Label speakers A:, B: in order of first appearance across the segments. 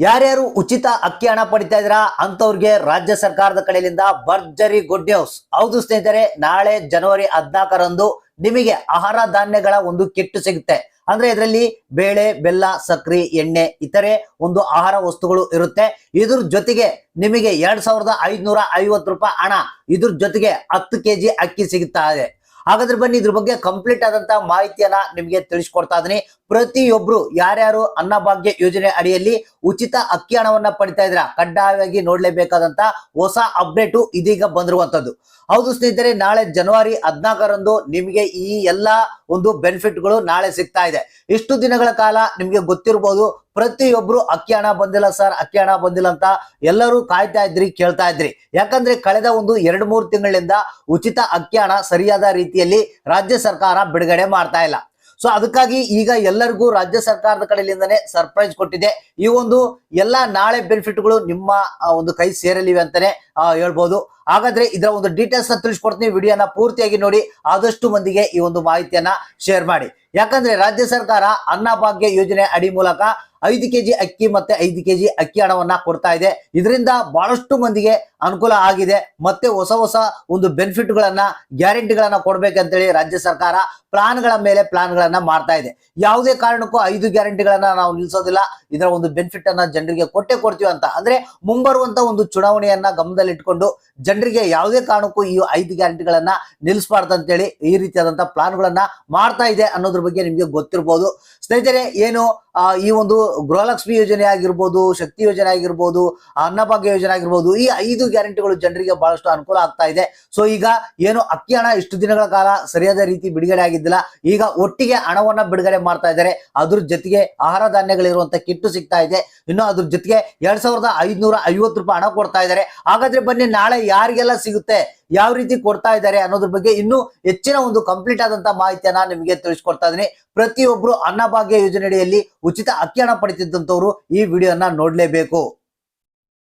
A: ಯಾರ್ಯಾರು ಉಚಿತ ಅಕ್ಕಿ ಹಣ ಪಡಿತಾ ಇದ್ರ ಅಂತವ್ರಿಗೆ ರಾಜ್ಯ ಸರ್ಕಾರದ ಕಡೆಯಿಂದ ಭರ್ಜರಿ ಗುಡ್ ನ್ಯೂಸ್ ಹೌದು ಸ್ನೇಹಿತರೆ, ನಾಳೆ ಜನವರಿ ಹದ್ನಾಲ್ಕರಂದು ನಿಮಗೆ ಆಹಾರ ಧಾನ್ಯಗಳ ಒಂದು ಕಿಟ್ ಸಿಗುತ್ತೆ. ಅಂದ್ರೆ ಇದರಲ್ಲಿ ಬೇಳೆ, ಬೆಲ್ಲ, ಸಕ್ರಿ, ಎಣ್ಣೆ, ಇತರೆ ಒಂದು ಆಹಾರ ವಸ್ತುಗಳು ಇರುತ್ತೆ. ಇದ್ರ ಜೊತೆಗೆ ನಿಮಗೆ ಎರಡ್ ಸಾವಿರದ ಐದ್ನೂರ ಐವತ್ತು ರೂಪಾಯಿ ಹಣ ಇದ್ರ ಜೊತೆಗೆ ಹತ್ತು ಕೆಜಿ ಅಕ್ಕಿ ಸಿಗುತ್ತಾ ಇದೆ. ಹಾಗಾದ್ರೆ ಬನ್ನಿ ಇದ್ರ ಬಗ್ಗೆ ಕಂಪ್ಲೀಟ್ ಆದಂತ ಮಾಹಿತಿಯನ್ನ ನಿಮಗೆ ತಿಳಿಸ್ಕೊಡ್ತಾ ಇದೀನಿ ಪ್ರತಿಯೊಬ್ರು ಯಾರ್ಯಾರು ಅನ್ನಭಾಗ್ಯ ಯೋಜನೆ ಅಡಿಯಲ್ಲಿ ಉಚಿತ ಅಕ್ಕಿ ಹಣವನ್ನ ಪಡಿತಾ ಇದ್ರ ಕಡ್ಡಾಯವಾಗಿ ನೋಡ್ಲೇಬೇಕಾದಂತ ಹೊಸ ಅಪ್ಡೇಟ್ ಇದೀಗ ಬಂದಿರುವಂತದ್ದು. ಹೌದು ಸ್ನೇಹಿತರೆ, ನಾಳೆ ಜನವರಿ ಹದ್ನಾಲ್ಕರಂದು ನಿಮಗೆ ಈ ಎಲ್ಲಾ ಒಂದು ಬೆನಿಫಿಟ್ಗಳು ನಾಳೆ ಸಿಗ್ತಾ ಇದೆ. ಇಷ್ಟು ದಿನಗಳ ಕಾಲ ನಿಮ್ಗೆ ಗೊತ್ತಿರಬಹುದು ಪ್ರತಿಯೊಬ್ರು ಅಕ್ಕಿ ಹಣ ಬಂದಿಲ್ಲ ಸರ್ ಅಕ್ಕಿ ಹಣ ಬಂದಿಲ್ಲ ಅಂತ ಎಲ್ಲರೂ ಕಾಯ್ತಾ ಇದ್ರಿ, ಕೇಳ್ತಾ ಇದ್ರಿ. ಯಾಕಂದ್ರೆ ಕಳೆದ ಒಂದು ಎರಡು ಮೂರು ತಿಂಗಳಿಂದ ಉಚಿತ ಅಕ್ಕಿ ಹಣ ಸರಿಯಾದ ರೀತಿಯಲ್ಲಿ ರಾಜ್ಯ ಸರ್ಕಾರ ಬಿಡುಗಡೆ ಮಾಡ್ತಾ ಇಲ್ಲ. ಸೊ ಅದಕ್ಕಾಗಿ ಈಗ ಎಲ್ಲರಿಗೂ ರಾಜ್ಯ ಸರ್ಕಾರದ ಕಡೆಯಿಂದನೇ ಸರ್ಪ್ರೈಸ್ ಕೊಟ್ಟಿದೆ. ಈ ಒಂದು ಎಲ್ಲ ನಾಳೆ ಬೆನಿಫಿಟ್ಗಳು ನಿಮ್ಮ ಒಂದು ಕೈ ಸೇರಲಿವೆ ಅಂತಾನೆ ಹೇಳ್ಬೋದು. ಹಾಗಾದ್ರೆ ಇದರ ಒಂದು ಡೀಟೇಲ್ಸ್ನ ತಿಳಿಸ್ಕೊಡ್ತೀನಿ. ವಿಡಿಯೋನ ಪೂರ್ತಿಯಾಗಿ ನೋಡಿ. ಆದಷ್ಟು ಮಂದಿಗೆ ಈ ಒಂದು ಮಾಹಿತಿಯನ್ನ ಶೇರ್ ಮಾಡಿ. ಯಾಕಂದ್ರೆ ರಾಜ್ಯ ಸರ್ಕಾರ ಅನ್ನಭಾಗ್ಯ ಯೋಜನೆ ಅಡಿ ಮೂಲಕ ಐದು ಕೆಜಿ ಅಕ್ಕಿ ಮತ್ತೆ ಐದು ಕೆಜಿ ಅಕ್ಕಿ ಹಣವನ್ನ ಕೊಡ್ತಾ ಇದೆ. ಇದರಿಂದ ಬಹಳಷ್ಟು ಮಂದಿಗೆ ಅನುಕೂಲ ಆಗಿದೆ. ಮತ್ತೆ ಹೊಸ ಹೊಸ ಒಂದು ಬೆನಿಫಿಟ್ ಗಳನ್ನ ಗ್ಯಾರಂಟಿಗಳನ್ನ ಕೊಡ್ಬೇಕಂತೇಳಿ ರಾಜ್ಯ ಸರ್ಕಾರ ಪ್ಲಾನ್ಗಳ ಮೇಲೆ ಪ್ಲಾನ್ಗಳನ್ನ ಮಾಡ್ತಾ ಇದೆ. ಯಾವುದೇ ಕಾರಣಕ್ಕೂ ಐದು ಗ್ಯಾರಂಟಿಗಳನ್ನ ನಾವು ನಿಲ್ಸೋದಿಲ್ಲ. ಇದರ ಒಂದು ಬೆನಿಫಿಟ್ ಅನ್ನ ಜನರಿಗೆ ಕೊಟ್ಟೆ ಕೊಡ್ತೀವಿ ಅಂತ. ಅಂದ್ರೆ ಮುಂಬರುವಂತ ಒಂದು ಚುನಾವಣೆಯನ್ನ ಗಮನದಲ್ಲಿಟ್ಕೊಂಡು ಜನರಿಗೆ ಯಾವುದೇ ಕಾರಣಕ್ಕೂ ಈ ಐದು ಗ್ಯಾರಂಟಿಗಳನ್ನ ನಿಲ್ಲಿಸಬಾರ್ದು ಅಂತೇಳಿ ಈ ರೀತಿಯಾದಂತಹ ಪ್ಲಾನ್ಗಳನ್ನ ಮಾಡ್ತಾ ಇದೆ ಅನ್ನೋದ್ರ ಬಗ್ಗೆ ನಿಮ್ಗೆ ಗೊತ್ತಿರ್ಬೋದು. ಸ್ನೇಹಿತರೆ, ಏನು ಈ ಒಂದು ಗೃಹಲಕ್ಷ್ಮಿ ಯೋಜನೆ ಆಗಿರ್ಬೋದು, ಶಕ್ತಿ ಯೋಜನೆ ಆಗಿರ್ಬೋದು, ಅನ್ನಭಾಗ್ಯ ಯೋಜನೆ ಆಗಿರ್ಬೋದು, ಈ ಐದು ಗ್ಯಾರಂಟಿಗಳು ಜನರಿಗೆ ಬಹಳಷ್ಟು ಅನುಕೂಲ ಆಗ್ತಾ ಇದೆ. ಸೊ ಈಗ ಏನು ಅಕ್ಕಿ ಹಣ ಇಷ್ಟು ದಿನಗಳ ಕಾಲ ಸರಿಯಾದ ರೀತಿ ಬಿಡುಗಡೆ ಆಗಿದ್ದಿಲ್ಲ. ಈಗ ಒಟ್ಟಿಗೆ ಹಣವನ್ನ ಬಿಡುಗಡೆ ಮಾಡ್ತಾ ಇದ್ದಾರೆ. ಅದ್ರ ಜೊತೆಗೆ ಆಹಾರ ಧಾನ್ಯಗಳಿರುವಂತ ಕಿಟ್ಟು ಸಿಗ್ತಾ ಇದೆ. ಇನ್ನು ಅದ್ರ ಜೊತೆಗೆ ಎರಡ್ ಸಾವಿರದ ಐದ್ನೂರ ಐವತ್ತು ರೂಪಾಯಿ ಹಣ ಕೊಡ್ತಾ ಇದ್ದಾರೆ. ಹಾಗಾದ್ರೆ ಬನ್ನಿ, ನಾಳೆ ಯಾರಿಗೆಲ್ಲ ಸಿಗುತ್ತೆ, ಯಾವ ರೀತಿ ಕೊಡ್ತಾ ಇದ್ದಾರೆ ಅನ್ನೋದ್ರ ಬಗ್ಗೆ ಇನ್ನು ಹೆಚ್ಚಿನ ಒಂದು ಕಂಪ್ಲೀಟ್ ಆದಂತ ಮಾಹಿತಿಯನ್ನ ನಿಮಗೆ ತಿಳಿಸ್ಕೊಡ್ತಾ ಇದೀನಿ ಪ್ರತಿಯೊಬ್ರು ಅನ್ನಭಾಗ್ಯ ಯೋಜನೆಯಡಿಯಲ್ಲಿ ಉಚಿತ ಅಕ್ಕಿ ಹಣ ಪಡಿತಿದ್ದಂತವ್ರು ಈ ವಿಡಿಯೋನ ನೋಡ್ಲೇಬೇಕು.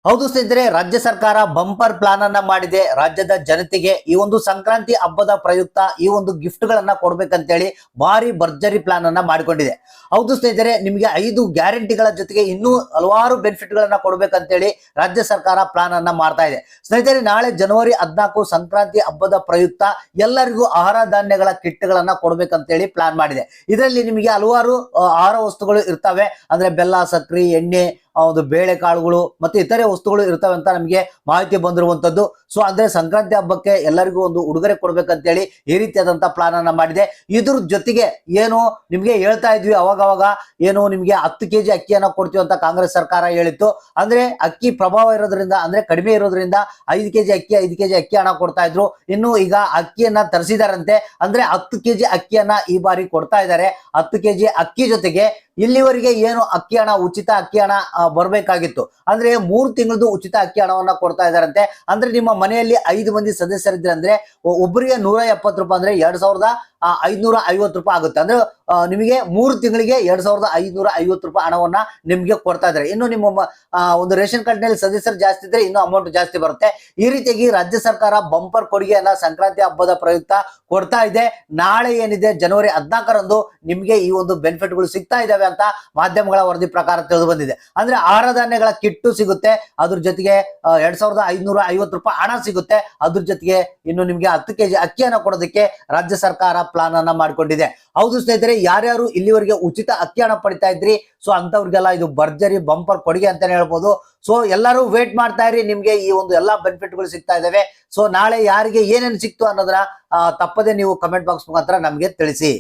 A: ಹೌದು ಸ್ನೇಹಿತರೆ, ರಾಜ್ಯ ಸರ್ಕಾರ ಬಂಪರ್ ಪ್ಲಾನ್ ಅನ್ನ ಮಾಡಿದೆ. ರಾಜ್ಯದ ಜನತೆಗೆ ಈ ಒಂದು ಸಂಕ್ರಾಂತಿ ಹಬ್ಬದ ಪ್ರಯುಕ್ತ ಈ ಒಂದು ಗಿಫ್ಟ್ ಗಳನ್ನ ಕೊಡ್ಬೇಕಂತೇಳಿ ಭಾರಿ ಭರ್ಜರಿ ಪ್ಲಾನ್ ಅನ್ನ ಮಾಡಿಕೊಂಡಿದೆ. ಹೌದು ಸ್ನೇಹಿತರೆ, ನಿಮಗೆ ಐದು ಗ್ಯಾರಂಟಿಗಳ ಜೊತೆಗೆ ಇನ್ನೂ ಹಲವಾರು ಬೆನಿಫಿಟ್ ಗಳನ್ನ ಕೊಡ್ಬೇಕಂತೇಳಿ ರಾಜ್ಯ ಸರ್ಕಾರ ಪ್ಲಾನ್ ಅನ್ನ ಮಾಡ್ತಾ ಇದೆ. ಸ್ನೇಹಿತರೆ, ನಾಳೆ ಜನವರಿ ಹದ್ನಾಲ್ಕು ಸಂಕ್ರಾಂತಿ ಹಬ್ಬದ ಪ್ರಯುಕ್ತ ಎಲ್ಲರಿಗೂ ಆಹಾರ ಧಾನ್ಯಗಳ ಕಿಟ್ಗಳನ್ನ ಕೊಡ್ಬೇಕಂತೇಳಿ ಪ್ಲಾನ್ ಮಾಡಿದೆ. ಇದರಲ್ಲಿ ನಿಮಗೆ ಹಲವಾರು ಆಹಾರ ವಸ್ತುಗಳು ಇರ್ತವೆ. ಅಂದ್ರೆ ಬೆಲ್ಲ, ಸಕ್ರಿ, ಎಣ್ಣೆ ಒಂದು ಬೇಳೆ ಕಾಳುಗಳು ಮತ್ತೆ ಇತರೆ ವಸ್ತುಗಳು ಇರ್ತವೆ ಅಂತ ನಮಗೆ ಮಾಹಿತಿ ಬಂದಿರುವಂತದ್ದು. ಸೊ ಅಂದ್ರೆ ಸಂಕ್ರಾಂತಿ ಹಬ್ಬಕ್ಕೆ ಎಲ್ಲರಿಗೂ ಒಂದು ಉಡುಗೊರೆ ಕೊಡ್ಬೇಕಂತೇಳಿ ಈ ರೀತಿಯಾದಂಥ ಪ್ಲಾನ್ ಅನ್ನ ಮಾಡಿದೆ. ಇದ್ರ ಜೊತೆಗೆ ಏನು ನಿಮ್ಗೆ ಹೇಳ್ತಾ ಇದ್ವಿ ಅವಾಗವಾಗ ಅವಾಗ ಏನು ನಿಮ್ಗೆ ಹತ್ತು ಕೆಜಿ ಅಕ್ಕಿಯನ್ನ ಕೊಡ್ತೀವಿ ಅಂತ ಕಾಂಗ್ರೆಸ್ ಸರ್ಕಾರ ಹೇಳಿತ್ತು. ಅಂದ್ರೆ ಅಕ್ಕಿ ಪ್ರಭಾವ ಇರೋದ್ರಿಂದ, ಅಂದ್ರೆ ಕಡಿಮೆ ಇರೋದ್ರಿಂದ ಐದು ಕೆಜಿ ಅಕ್ಕಿ, ಐದು ಕೆಜಿ ಅಕ್ಕಿ ಹಣ ಕೊಡ್ತಾ ಇದ್ರು. ಇನ್ನು ಈಗ ಅಕ್ಕಿಯನ್ನ ತರಿಸಿದಾರಂತೆ, ಅಂದ್ರೆ ಹತ್ತು ಕೆಜಿ ಅಕ್ಕಿಯನ್ನ ಈ ಬಾರಿ ಕೊಡ್ತಾ ಇದ್ದಾರೆ ಹತ್ತು ಕೆಜಿ ಅಕ್ಕಿ ಜೊತೆಗೆ ಇಲ್ಲಿವರೆಗೆ ಏನು ಅಕ್ಕಿ ಹಣ, ಉಚಿತ ಅಕ್ಕಿ ಹಣ ಬರ್ಬೇಕಾಗಿತ್ತು. ಅಂದ್ರೆ ಮೂರು ತಿಂಗಳದು ಉಚಿತ ಅಕ್ಕಿ ಹಣವನ್ನ ಕೊಡ್ತಾ ಇದಾರಂತೆ. ಅಂದ್ರೆ ನಿಮ್ಮ ಮನೆಯಲ್ಲಿ ಐದು ಮಂದಿ ಸದಸ್ಯರಿದ್ರೆ ಅಂದ್ರೆ ಒಬ್ಬರಿಗೆ ನೂರ ಎಪ್ಪತ್ತು ರೂಪಾಯಿ ಅಂದ್ರೆ ಎರಡ್ ಸಾವಿರದ ಐದ್ನೂರ ಐವತ್ತು ರೂಪಾಯಿ ಆಗುತ್ತೆ. ಅಂದ್ರೆ ನಿಮಗೆ ಮೂರು ತಿಂಗಳಿಗೆ ಎರಡ್ ಸಾವಿರದ ಐದ್ನೂರ ಐವತ್ತು ರೂಪಾಯಿ ಹಣವನ್ನ ನಿಮ್ಗೆ ಕೊಡ್ತಾ ಇದ್ದಾರೆ. ಇನ್ನು ನಿಮ್ಮ ಒಂದು ರೇಷನ್ ಕಾರ್ಡ್ನಲ್ಲಿ ಸದಸ್ಯರು ಜಾಸ್ತಿ ಇದ್ರೆ ಇನ್ನು ಅಮೌಂಟ್ ಜಾಸ್ತಿ ಬರುತ್ತೆ. ಈ ರೀತಿಯಾಗಿ ರಾಜ್ಯ ಸರ್ಕಾರ ಬಂಪರ್ ಕೊಡುಗೆಯನ್ನ ಸಂಕ್ರಾಂತಿ ಹಬ್ಬದ ಪ್ರಯುಕ್ತ ಕೊಡ್ತಾ ಇದೆ. ನಾಳೆ ಏನಿದೆ? ಜನವರಿ ಹದಿನಾಲ್ಕರಂದು ನಿಮ್ಗೆ ಈ ಒಂದು ಬೆನಿಫಿಟ್ಗಳು ಸಿಗ್ತಾ ಇದಾವೆ ಅಂತ ಮಾಧ್ಯಮಗಳ ವರದಿ ಪ್ರಕಾರ ತಿಳಿದು ಬಂದಿದೆ. ಅಂದ್ರೆ ಆಹಾರ ಧಾನ್ಯಗಳ ಕಿಟ್ಟು ಸಿಗುತ್ತೆ. ಅದ್ರ ಜೊತೆಗೆ ಎರಡ್ ಸಾವಿರದ ಐದ್ನೂರ ಐವತ್ತು ರೂಪಾಯಿ ಹಣ ಸಿಗುತ್ತೆ. ಅದ್ರ ಜೊತೆಗೆ ಇನ್ನು ನಿಮ್ಗೆ ಹತ್ತು ಕೆಜಿ ಅಕ್ಕಿಯನ್ನ ಕೊಡೋದಕ್ಕೆ ರಾಜ್ಯ ಸರ್ಕಾರ ಪ್ಲಾನ್ ಅನ್ನ ಮಾಡ್ಕೊಂಡಿದೆ. ಹೌದು ಸ್ನೇಹಿತರೆ, ಯಾರ್ಯಾರು ಇಲ್ಲಿವರೆಗೆ ಉಚಿತ ಅಕ್ಕಿ ಹಣ ಪಡಿತಾ ಇದ್ರಿ ಸೊ ಅಂತವ್ರಿಗೆಲ್ಲ ಇದು ಭರ್ಜರಿ ಬಂಪರ್ ಕೊಡುಗೆ ಅಂತಾನೆ ಹೇಳ್ಬೋದು. ಸೊ ಎಲ್ಲರೂ ವೇಟ್ ಮಾಡ್ತಾ ಇರಿ, ನಿಮ್ಗೆ ಈ ಒಂದು ಎಲ್ಲಾ ಬೆನಿಫಿಟ್ಗಳು ಸಿಗ್ತಾ ಇದಾವೆ. ಸೊ ನಾಳೆ ಯಾರಿಗೆ ಏನೇನು ಸಿಕ್ತು ಅನ್ನೋದನ್ನ ತಪ್ಪದೆ ನೀವು ಕಮೆಂಟ್ ಬಾಕ್ಸ್ ಮುಖಾಂತರ ನಮ್ಗೆ ತಿಳಿಸಿ.